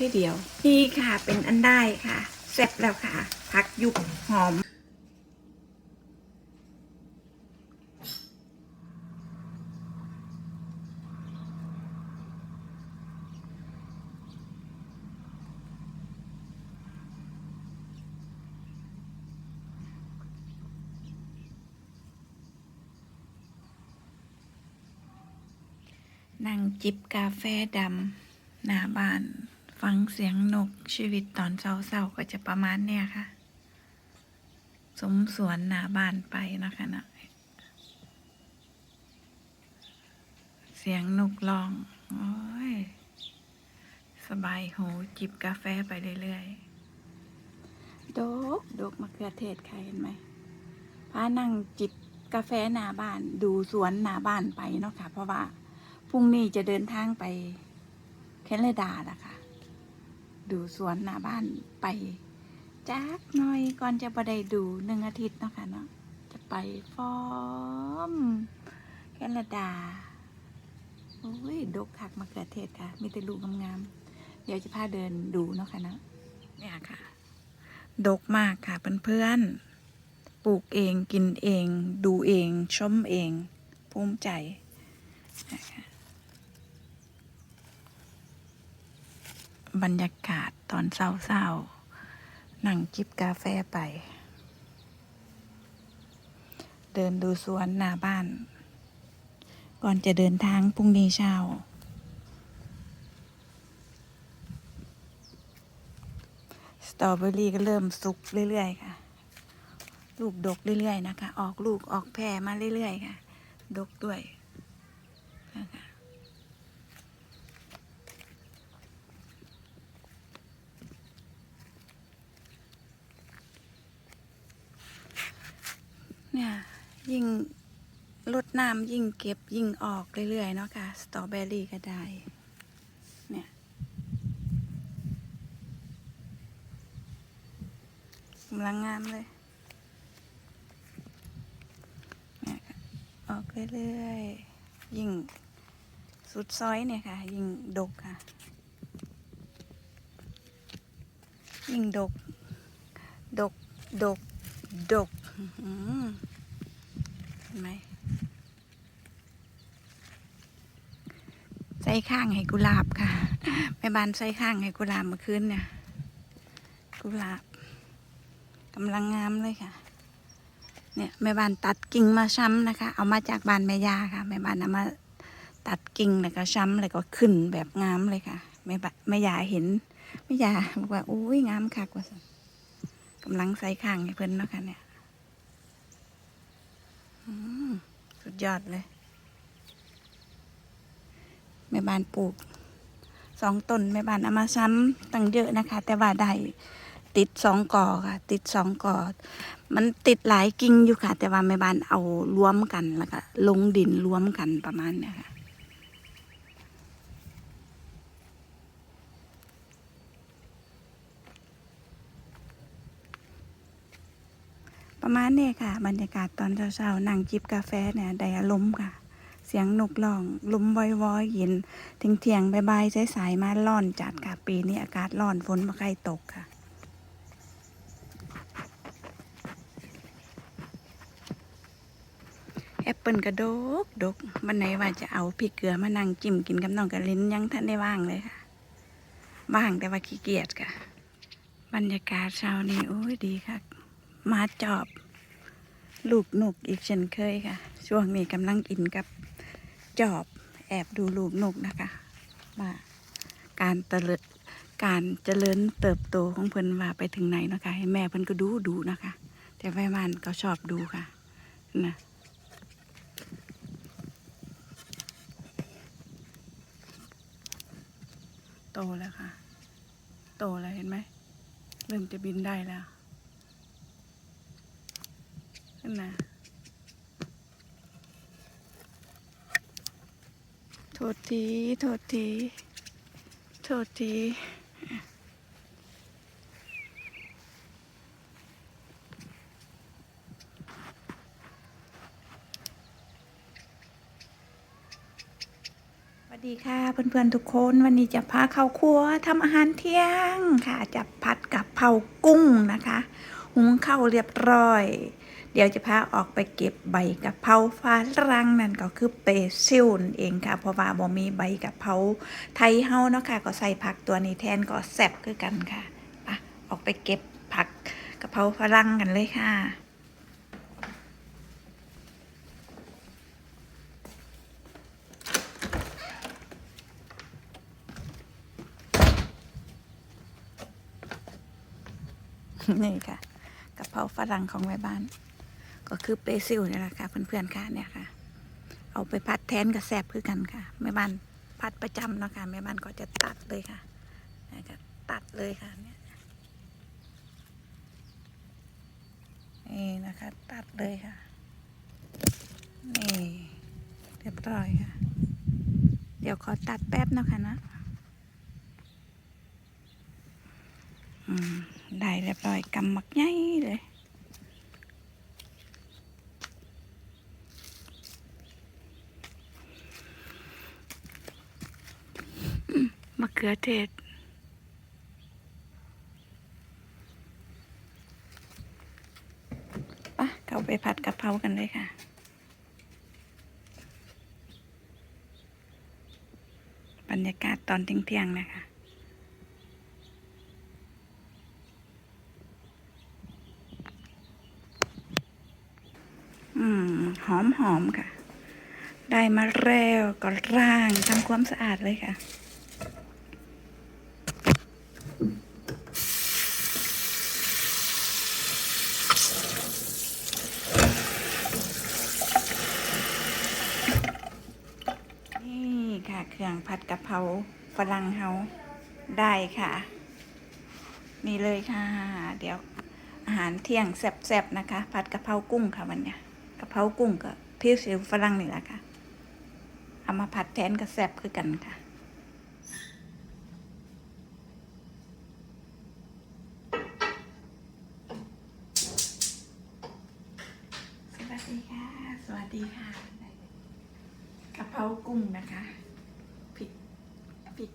ที่เดียว นี่ค่ะเป็นอันได้ค่ะเสร็จแล้วค่ะ ผักยุบหอมนั่งจิบกาแฟดำหน้าบ้าน ฟังเสียงนกชีวิตตอนเศร้าๆก็จะประมาณเนี้ยค่ะ สมสวนหน้าบ้านไปนะคะนะเสียงนกร้อง โอ้ย สบายหูจิบกาแฟไปเรื่อยๆดกดกมะเขือเทศใค่ะเห็นไหมพานั่งจิบกาแฟหน้าบ้านดูสวนหน้าบ้านไปเนาะค่ะ เพราะว่าพรุ่งนี้จะเดินทางไปแคนาดาละค่ะ ดูสวนหน้าบ้านไปจักหน่อยก่อนจะไปได้ดูหนึ่งอาทิตย์นะคะเนาะจะไปฟอร์มแคนาดาโอ้ยดกคักมะเขือเทศค่ะ มีแต่ลูกงามๆเดี๋ยวจะพาเดินดูเนาะค่ะเนาะเนี่ยค่ะ ดกมากค่ะเพื่อนๆปลูกเองกินเอง ดูเองชมเอง ภูมิใจนะคะ บรรยากาศตอนเศร้าๆ นั่งจิบกาแฟไป เดินดูสวนหน้าบ้าน ก่อนจะเดินทางพรุ่งนี้เช้า สตรอเบอรี่ก็เริ่มสุกเรื่อยๆค่ะ ลูกดกเรื่อยๆนะคะ ออกลูกออกแพรมาเรื่อยๆค่ะ ดกด้วยนะคะ เนี่ย ยิ่งลดน้ำยิ่งเก็บยิ่งออกเรื่อย ๆ เนาะค่ะ สตรอเบอรี่ก็ได้ เนี่ย กำลังงามเลยเนี่ยค่ะออกเรื่อยๆ ยิ่งสุดซอยเนี่ยค่ะ ยิ่งดกค่ะ ยิ่งดก ดก ดก ดกอื้อหือ เห็นไหมใส่ข้างให้กุหลาบค่ะแม่บ้านใส่ข้างให้กุหลาบเมื่อคืนเนี่ย กุหลาบกำลังงามเลยค่ะ เนี่ยแม่บ้านตัดกิ่งมาช้ำนะคะ เอามาจากบ้านแม่ยาค่ะแม่บ้านเอามาตัดกิ่งแล้วก็ช้ำแล้วก็ขึ้นแบบงามเลยค่ะแม่บ้านแม่ยาเห็นแม่ยาบอกว่าอุ้ยงามคักว่าซั่นกำลังใส่ข้างให้เพิ่นเนาะค่ะเนี่ย สุดยอดเลย แม่บ้านปลูกสองต้นแม่บ้านเอามาซ้ำตั้งเยอะนะคะ แต่ว่าได้ติดสองก่อค่ะ ติดสองก่อ มันติดหลายกิ่งอยู่ค่ะ แต่ว่าแม่บ้านเอารวมกันแล้วก็ลงดินรวมกันประมาณเนี้ยค่ะ ประมาณนี้ค่ะ บรรยากาศตอนเช้าๆนั่งจิบกาแฟเนี่ยได้อารมณ์ค่ะ เสียงนกร้องลมวอยๆเย็นเที่ยงเที่ยงๆบ่ายๆสายๆมาร้อนจัดค่ะ ปีนี้อากาศร้อนฝนมาใกล้ตกค่ะแอปเปิลกระดกดกวันไหนว่าจะเอาพริกเกลือมานั่งจิ้มกินกับน้องกระลินยังท่านได้ว่างเลยค่ะ ว่างแต่ว่าขี้เกียจค่ะ บรรยากาศเช้านี้โอ้ยดีค่ะ มาจอบ ลูกนกอีกเช่นเคยค่ะ ช่วงนี้กำลังอินกับจอบแอบดูลูกนกนะคะ ว่าการเตลิดการเจริญเติบโตของเพิ่นว่าไปถึงไหนนะคะ ให้แม่เพิ่นก็ดูดูนะคะ แต่แม่บ้านก็ชอบดูค่ะนะโตแล้วค่ะ โตแล้วเห็นไหม เริ่มจะบินได้แล้ว นมาโทษที โทษที โทษทีสวัสสดีค่ะเพื่อนๆทุกคนวันนี้จะพาเข้าครัวทำอาหารเที่ยงค่ะจะผัดกับเผากุ้งนะคะ หุงข้าวเรียบร้อย เดี๋ยวจะพาออกไปเก็บใบกะเพราฝรั่งนั่นก็คือเปซิลนเองค่ะ เพราะว่าบ่มีใบกะเพราไทยเฮาเนาะค่ะ ก็ใส่ผักตัวนี้แทนก็แซ่บคือกันค่ะไปออกไปเก็บผักกะเพราฝรั่งกันเลยค่ะนี่ค่ะกะเพราฝรั่งของแม่บ้าน ก็คือเปซิลนี่แหละค่ะ เพื่อนๆค่ะเนี่ยค่ะ เอาไปพัดแทนกับแซบคือกันค่ะแม่บ้านพัดประจำเนาะค่ะแม่บ้านก็จะตัดเลยค่ะนี่ค่ะตัดเลยค่ะเนี่ยนี่นะคะ ตัดเลยค่ะ นี่เรียบร้อยค่ะ เดี๋ยวขอตัดแป๊บนะค่ะนะอืมได้เรียบร้อยกำมักใหญ่เลย อืมมะเขือเทศปะเขาไปผัดกะเพรากันเลยค่ะบรรยากาศตอนเที่ยงๆนะคะอืมหอมหอมค่ะ ได้มาแล้วก็ร่างทำความสะอาดเลยค่ะ นี่ค่ะ เค รื่องผัดกะเพราฝรั่งเฮาได้ค่ะ นี่เลยค่ะ เดี๋ยวอาหารเที่ยงแซ่บๆนะคะ ผัดกะเพรากุ้งค่ะวันนี้กะเพรากุ้งกับพี่สิวฝรั่งนี่แหละค่ะ เอามาผัดแทนกับแซ่บคือกันค่ะสวัสดีค่ะ สวัสดีค่ะกะเพรากุ้งนะคะพริกพริก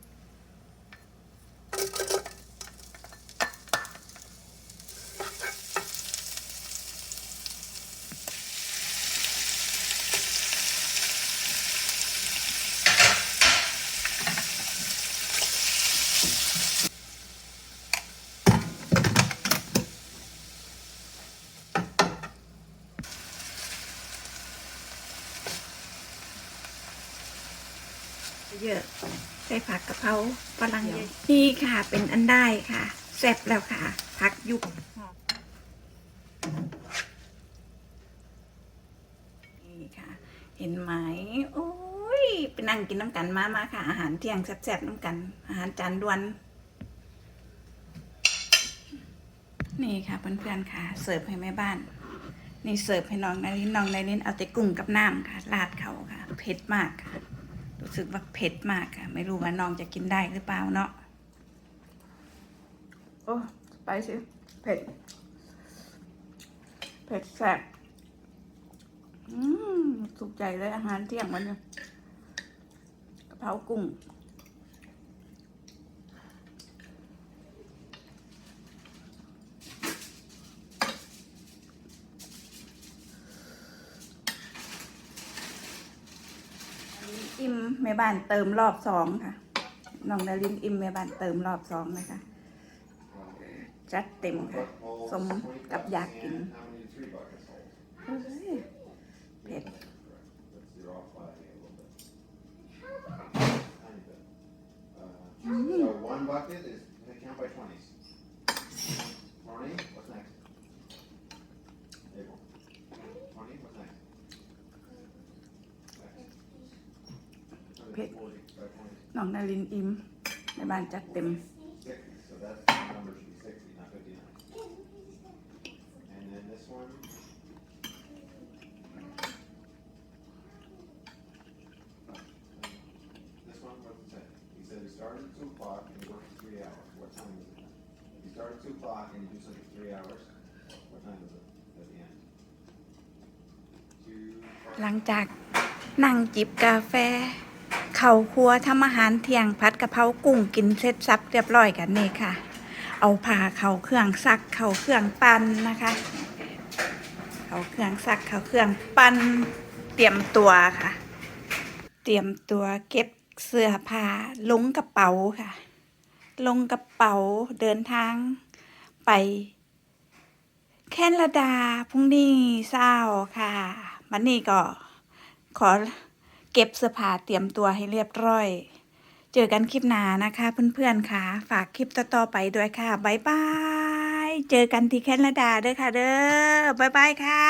เยอะใส่ผักกะ เพราฝรั่งเยอะนี่ค่ะ เป็นอันได้ค่ะแซ่บแล้วค่ะผักยุบนี่ค่ะ เห็นไหมโอ้ยไปนั่งกินน้ำกันมามาค่ะ อาหารเที่ยงแซ่บๆน้ำกัน อาหารจานด่วน นี่ค่ะเพื่อนๆค่ะ เสิร์ฟให้แม่บ้านนี่เสิร์ฟให้น้องนารินน้องนารินเอาแต่กุ้งกับน้ำค่ะ ราดเขาค่ะ เผ็ดมากค่ะ รู้สึกว่าเผ็ดมากค่ะ ไม่รู้ว่าน้องจะกินได้หรือเปล่าเนาะโอ้ไปสิเผ็ด เผ็ดแสบอืมสุกใจเลยอาหารเที่ยงวันนี้กะเพรากุ้ง อิ่ม แม่บ้านเติมรอบสองค่ะน้องดารินอิ่มแม่บ้านเติมรอบสองนะคะจัดเต็มค่ะ สมกับอยากกินเผ็ด So one bucket is, they count by twenties. Twenty, Next. Pick. Forty by twenty. น้องดารินอิ่มแม่บ้านจัดเต็ม Sixty, so that's, the number should be sixty, not fifty-nine. And then this one. This one, what's it say? He said he started at two o'clock and he worked for three hours. What time is it? He started at two o'clock and he do something for three hours. What time is it at the end? Two. หลังจากนั่งจิบกาแฟ เขาครัวทำอาหารเที่ยงผัดกะเพรากุ้งกินเสร็จสับเรียบร้อยกันนี่ค่ะ เอาผ่าเขาเครื่องซักเขาเครื่องปั่นนะคะ เขาเครื่องซักเขาเครื่องปั่นเตรียมตัวค่ะ เตรียมตัวเก็บเสื้อผ้าลงกระเป๋าค่ะ ลงกระเป๋าเดินทางไป แคนาดาพรุ่งนี้เศร้าค่ะวันนี้ก็ขอ เก็บเสื้อผ้าเตรียมตัวให้เรียบร้อย เจอกันคลิปหน้านะคะเพื่อนๆค่ะ ฝากคลิปต่อๆไปด้วยค่ะบ๊ายบาย เจอกันที่แคนาดาเด้อค่ะเด้อบ๊ายบายค่ะ